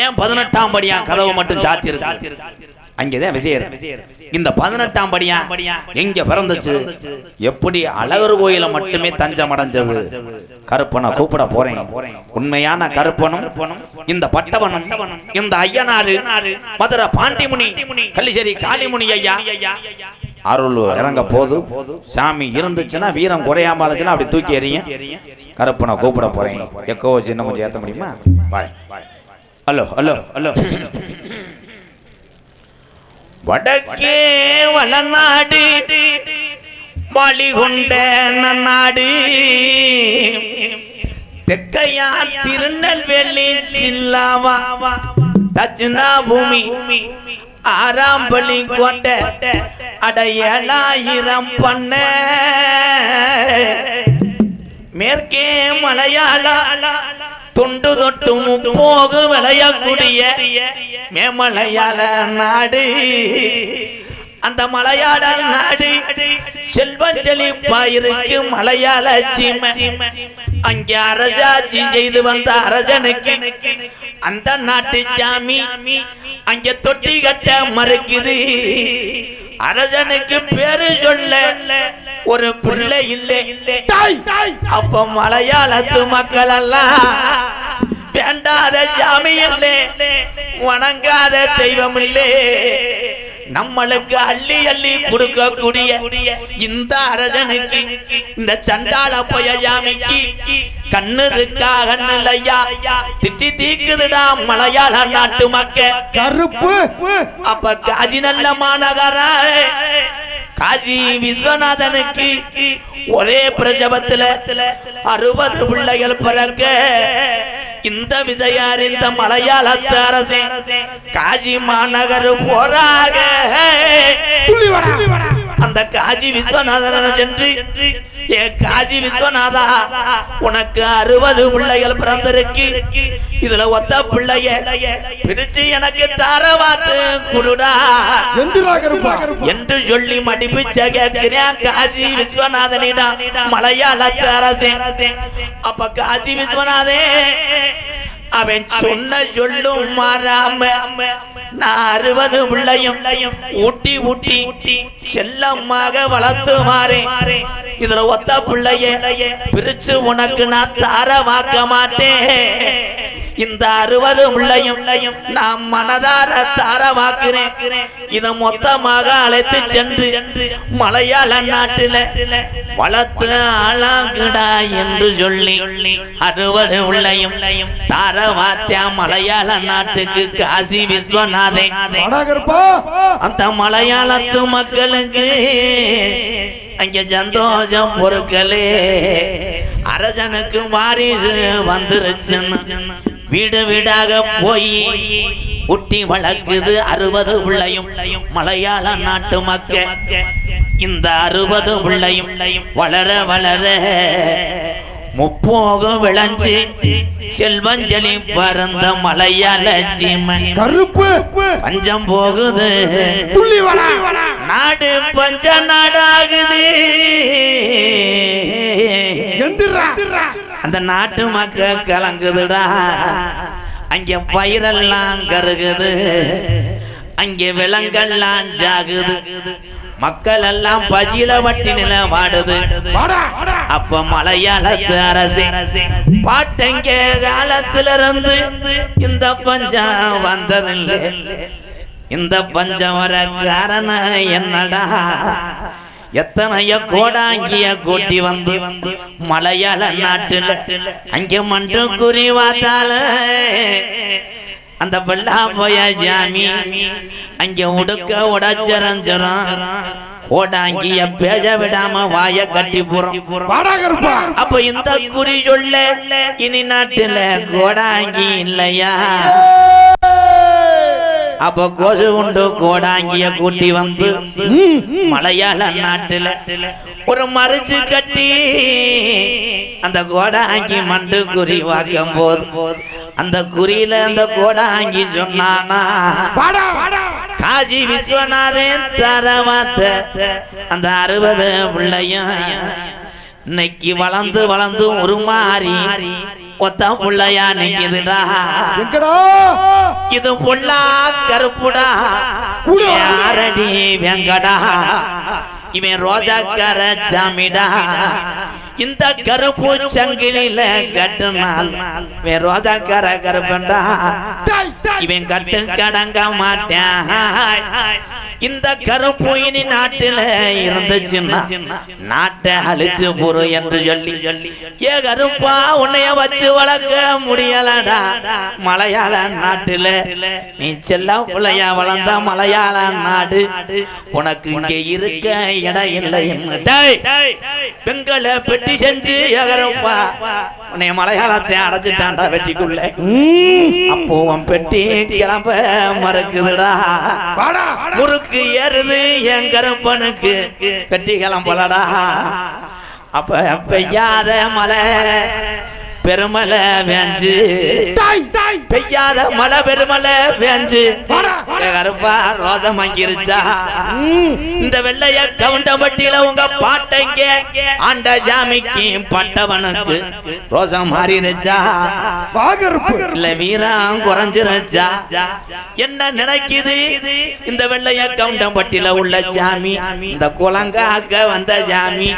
ஏன் பதினெட்டாம் படியா கதவு மட்டும் சாத்தி இருக்கு அங்கேதான் விஜயர் இந்த பதினெட்டாம் படியா எங்க பிறந்துச்சு? எப்படி அழகர் கோயில மட்டுமே தஞ்சம் அடைஞ்சது கருப்பனை கூப்பிட போறேன். உண்மையான கருப்பனும் இந்த பட்டவனும் இந்த ஐயனாரு மதுரை பாண்டிமுனி கள்ளிச்சேரி காளிமுனி ஐயா. அருள் இறங்க போது சாமி இருந்துச்சுன்னா வீரம் குறையாம இருந்துச்சுன்னா அப்படி தூக்கி எறிய கருப்பனை கூப்பிட போறேன். எக்கோ சின்ன கொஞ்சம் ஏத்த முடியுமா? வாய் ஹலோ ஹலோ ஹலோ வடக்கே வளநாடு வழிகொண்ட நன்னாடு. தெக்கையா திருநெல்வேலி ஜில்லாவா தஜ்னா பூமி ஆறாம் பள்ளி கோட்டை அட ஏழாயிரம் பண்ண. மேற்கே மலையாள துண்டு தொட்டு முப்போகு விளையக்கூடிய மேமலையாள நாடு. அந்த மலையாள நாடு செல்வம் செழிப்பாயிருக்கு மலையாள சீமை. அங்கே அரசாட்சி செய்து வந்த அரசனுக்கு அந்த நாட்டு சாமி அங்க தொட்டி கட்ட மறுக்குது. அரசனுக்கு பேரு சொல்ல ஒரு பிள்ளை இல்லை. அப்ப மலையாளத்து மக்கள் எல்லாம் வேண்டாத சாமி இல்லை. வணங்காத தெய்வம் இல்லை. நம்மளுக்கு அள்ளி அள்ளி கொடுக்கக்கூடிய இந்த அரசனுக்கு இந்த சண்டாள பொய சாமிக்கு கண்ணு இருக்கா கண்ணு இல்லையா? திட்டி தீக்குதுடா மலையாள நாட்டு மக்க கருப்பு. அப்ப காஜி நல்ல மாநகர காஜி விஸ்வநாதனுக்கு ஒரே பிரசவத்துல அறுபது பிள்ளைகள் பிறக்க இந்த விஜயார் இந்த மலையாளத்து அரசே காஜி மாநகர் போறாக. அந்த காஜி விஸ்வநாதன சென்று ஏ காஜி விஸ்வநாதா உனக்கு அறுபது பிள்ளைகள் பிறந்திருக்கு. இதுல ஒத்த பிள்ளைய பிரிச்சு எனக்கு தாரவாத்து குடுடா. எந்திரா கருப்பா என்று சொல்லி மடிப்பிச்ச கேட்கிறேன் காசி விஸ்வநாதனிடம் மலையாளத்து அரசே. அப்ப காசி விஸ்வநாதே அவன் சொன்ன சொல்லும் மாறாம நான் அறுபது பிள்ளையும் ஊட்டி ஊட்டி செல்லமாக வளர்த்து மாறேன். இதுல ஒத்த பிள்ளைய பிரிச்சு உனக்கு நான் தாரமாக்க மாட்டேன். இந்த அறுபது பிள்ளையும் நான் மனதார தாரமாக்கிறேன். இத மொத்தமாக அழைத்து சென்று மலையாள நாட்டில வளர்த்து ஆளாங்குடா என்று சொல்லி அறுபது உள்ளையும் தாரவாத்தியா மலையாள நாட்டுக்கு காசி விஸ்வநாதே. அந்த மலையாளத்து மக்களுக்கு அங்கே சந்தோஷம் பொருட்களே அரசனுக்கு வாரிசு வந்துருச்சுன்னு. வீடு வீடாக போய் குட்டி வளர்க்குது அறுபது பிள்ளையும். மலையாள நாட்டு மக்க இந்த அறுபது பிள்ளையும் வளர வளர முப்போகம் விளைஞ்சு செல்வஞ்சலி பறந்த மலையாள சீமை கருப்பு. பஞ்சம் போகுது. துள்ளி நாடு பஞ்ச நாடாகுது. அந்த நாட்டு மக்கள் கலங்குதுடா. அங்க பயிரெல்லாம் கருகுது. அங்கே விலங்கெல்லாம் ஜாகுது. மக்கள் எல்லாம் பஜில வட்டி நில வாடுது. வாடா. அப்ப மலையாளத்து அரசே பாட்டங்க காலத்துல இருந்து இந்த பஞ்சம் வந்ததில்லை. இந்த பஞ்சம் வர காரணம் என்னடா? எத்தனைய கோடாங்கிய கூட்டி வந்து மலையாள நாட்டுல அங்க மண்டு குறி வாத்தால. அந்த வெள்ளா போய ஜாமி. அங்க உடுக்க உடச்சரஞ்சரம் கோடாங்கிய பேச விடாம வாய கட்டி போறோம். அப்ப இந்த குறி சொல்ல இனி நாட்டுல கோடாங்கி இல்லையா? அப்ப கொசு உண்டு கோடாங்கிய கூட்டி வந்து மலையாள நாட்டுல ஒரு மறிச்சு கட்டி அந்த கோடாங்கி மண்டு குறி வாக்கும் போது. அந்த குறியில அந்த கோடாங்கி சொன்னானா வாடா காசி விஸ்வநாதன் தரவாத்த அந்த அறுபது பிள்ளையும் இன்னைக்கு வளர்ந்து வளர்ந்து ஒரு மாறி ஒத்த புள்ளையா நிக்குதுடா. எங்கடா? இது புள்ளா கருப்புடா. யாரடி வெங்கடா. இவன் ரோஜாக்கார சாமிடா இந்த கருப்பு சங்கிலில கட்டுனால் இவன் ரோஜாக்கார கருப்பண்டா. டேய், இவன் கட்டு கடங்க மாட்டான். இந்த கருப்பு இனி நாட்டுல இருந்துச்சுன்னா நாட்டை அழிச்சு போரு என்று சொல்லி ஏ கருப்பா உன்னைய வச்சு வளர்க்க முடியலடா. மலையாள நாட்டுல நீ செல்ல பிள்ளையா வளர்ந்த மலையாள நாடு உனக்கு இங்க இருக்க இடம் இல்லை என்ன டேய், பெண்களை பெட்டி செஞ்சு ஏ கருப்பா உன்னைய மலையாளத்தை அடைச்சிட்டான்டா வெட்டிக்குள்ள. அப்போ உன் பெட்டி கிளம்ப மறக்குதுடா. முறுக்கு ஏறுது என் கருப்பனுக்கு. பெட்டி கிளம்பலடா. அப்ப பெய்யாத மழை. பெருமலை வேஞ்சு. பெய்யாத மழை பெருமலை வேஞ்சு. கருப்பா ரோசம் வாங்கிருச்சா. இந்த வெள்ளைய கவுண்டம்பட்டியில உங்க பாட்டைங்க. ஆண்ட சாமிக்கு பட்டவனுக்கு ரோசம் கருப்பு இல்ல வீரம் குறைஞ்சிருச்சா. என்ன நினைக்குது? இந்த வெள்ளைய கவுண்டம்பட்டியில உள்ள சாமி இந்த குளங்காக்க வந்த சாமி.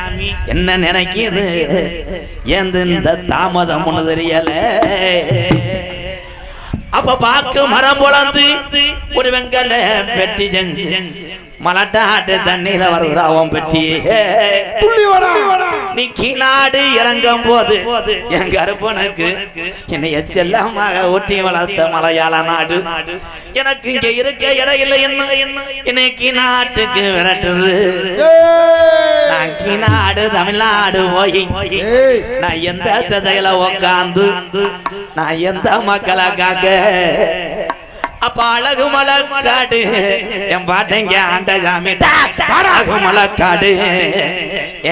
என்ன நினைக்குது? ஏந்து இந்த தாமதம் அர்த்தம் ஒண்ணு தெரியல. அப்ப பாக்கு மரம் பொழந்து ஒரு வெங்கல பெட்டி செஞ்சு. மலட்டாட்டு தண்ணியில வருகிறா உன் பெட்டி. துள்ளி வாடா. நீ கீநாடு இறங்கும் போது என் கருப்பனுக்கு என்னைய செல்லமாக ஊட்டி வளர்த்த மலையாள நாடு. எனக்கு இங்க இருக்க இடம் இல்லை என்ன? கீநாட்டுக்கு விரட்டுது. நான் கீநாடு தமிழ்நாடு போய் நான் எந்த திசையில உக்காந்து நான் எந்த மக்களை காக்க அப்ப அழகு மலக்காடு. என் பாட்டைங்க ஆண்ட சாமி. அழகு மலக்காடு.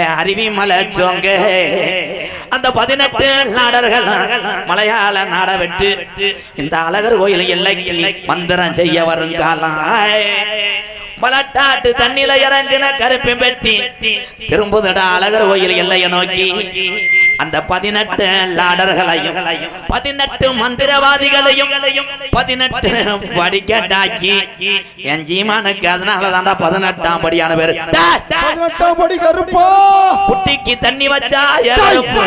என் அருவி மலை சோங்க அந்த பதினெட்டு நாடர்கள் மலையாள நாட விட்டு. இந்த அழகர் கோயில் எல்லைக்கு மந்திரம் செய்ய வருங்காலம். மலட்டாட்டு தண்ணில இறங்கின கருப்பி பெட்டி. திரும்புதடா அழகர் கோயில் எல்லையை நோக்கி. அந்த பதினெட்டு லாடர்களையும் பதினெட்டு மந்திரவாதிகளையும் பதினெட்டு படிக்கட்டாக்கி என் ஜீமானுக்கு அதனால தாண்டா பதினெட்டாம் படியான பேரு. பதினெட்டாம் படி கருப்பா. குட்டிக்கு தண்ணி வச்சா எருப்பு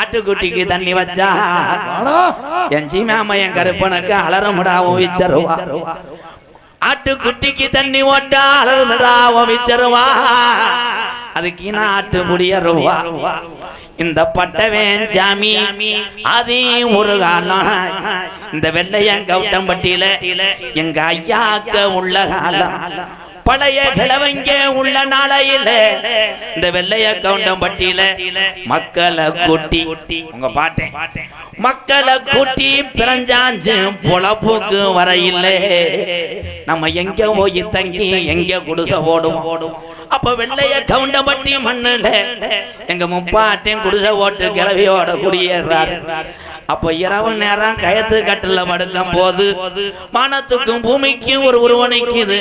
ஆட்டுக்குட்டிக்கு தண்ணி வச்சா. என் ஜீமாம என் கருப்பனுக்கு அலறமுடா ஓவிச்சருவா ஆட்டுக்குட்டிக்கு தண்ணி ஓட்டா அலறுடா ஓவிச்சருவா அதுக்கு நாட்டு முடியருவா. இந்த பட்டவேன் ஜாமி அதே ஒரு காலம். இந்த வெள்ளையன் கவுட்டம்பட்டியில எங்க ஐயாக்க உள்ள காலம். பழைய கிழவங்க உள்ள நாளையில இந்த வெள்ளைய கவுண்டம்பட்டியில மக்களை கூட்டி உங்க பாட்டேன். மக்களை கூட்டி பிறஞ்சாஞ்சு பொழப்புக்கு வரையில்லை நம்ம எங்க போய் தங்கி எங்க குடிசை ஓடுவோம் அப்ப வெள்ளைய கவுண்டம்பட்டி மண்ணுல எங்க முப்பாட்டையும் குடிசை ஓட்டு கிளவியோட குடியேறாரு. அப்ப இரவு நேரம் கயத்து கட்டில படுக்கும் போது வானத்துக்கும் பூமிக்கும் ஒரு உருவம் நிக்குது.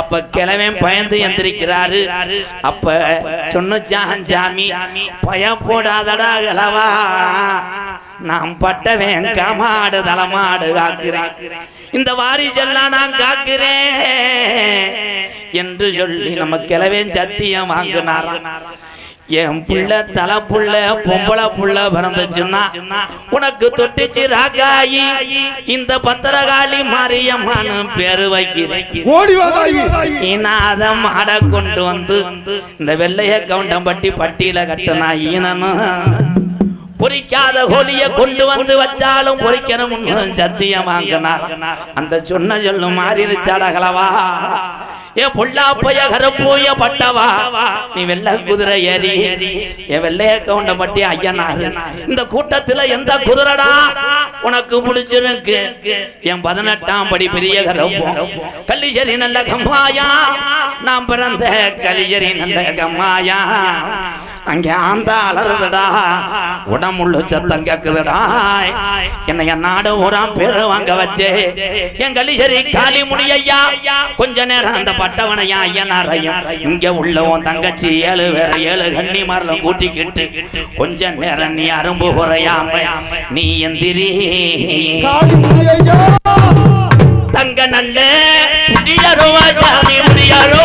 அப்ப கிழவன் பயந்து எந்திரிக்கிறாரு. அப்ப சொன்னான் சாமி பயப்படாதடா கிழவா நாம் பட்டவன் கமாடு தலமாடு காக்கிறேன். இந்த வாரிசெல்லாம் நான் காக்கிறேன். என்று சொல்லி நம்ம கிழவன் சத்தியம் வாங்கினாராம். என் புள்ள தலை புள்ள பொம்பளை புள்ள பிறந்துச்சுன்னா உனக்கு தொட்டுச்சு ராகாயி இந்த பத்திரகாளி மாரியம்மான்னு பேரு வைக்கிறேன். ஈனாதம் ஆட கொண்டு வந்து இந்த வெள்ளைய கவுண்டம்பட்டி பட்டியில கட்டினா ஈனனும் பொறிக்காத கோழிய கொண்டு வந்து வச்சாலும் பொறிக்கணும்னு சத்தியம் வாங்கினார் அந்த சொன்ன சொல்லு மாறிடுச்சாடகலவா ஏ பொல்லாப்பைய கரப்பூய பட்டவா நீ வெள்ள குதிரை ஏறி என் வெள்ளைய கவுண்ட மட்டி ஐயனாரு. இந்த கூட்டத்துல எந்த குதிரடா? உனக்கு பிடிச்சிருக்கு. என் பதினெட்டாம் படி பெரிய கரப்போம் கள்ளிச்சேரி நல்ல கம்மாயா. நான் பிறந்த கலிஜரி நல்ல கம்மாயா. அங்கே ஆந்தா அலறுதுடா. உடம்புள்ள சத்தம் கேக்குதுடா. என்னைய நாடு ஊரா பேரு வாங்க வச்சு. என் கலிசரி காலி முடியா கொஞ்ச நேரம் அந்த பட்டவனையா ஐயனாரையும் இங்க உள்ள உன் தங்கச்சி ஏழு வேற ஏழு கண்ணி மாரலும் கூட்டிக்கிட்டு கொஞ்ச நேரம் நீ அரும்பு குறையாம நீ எந்திரி. தங்க நல்ல முடியாரோ சாமி முடியாரோ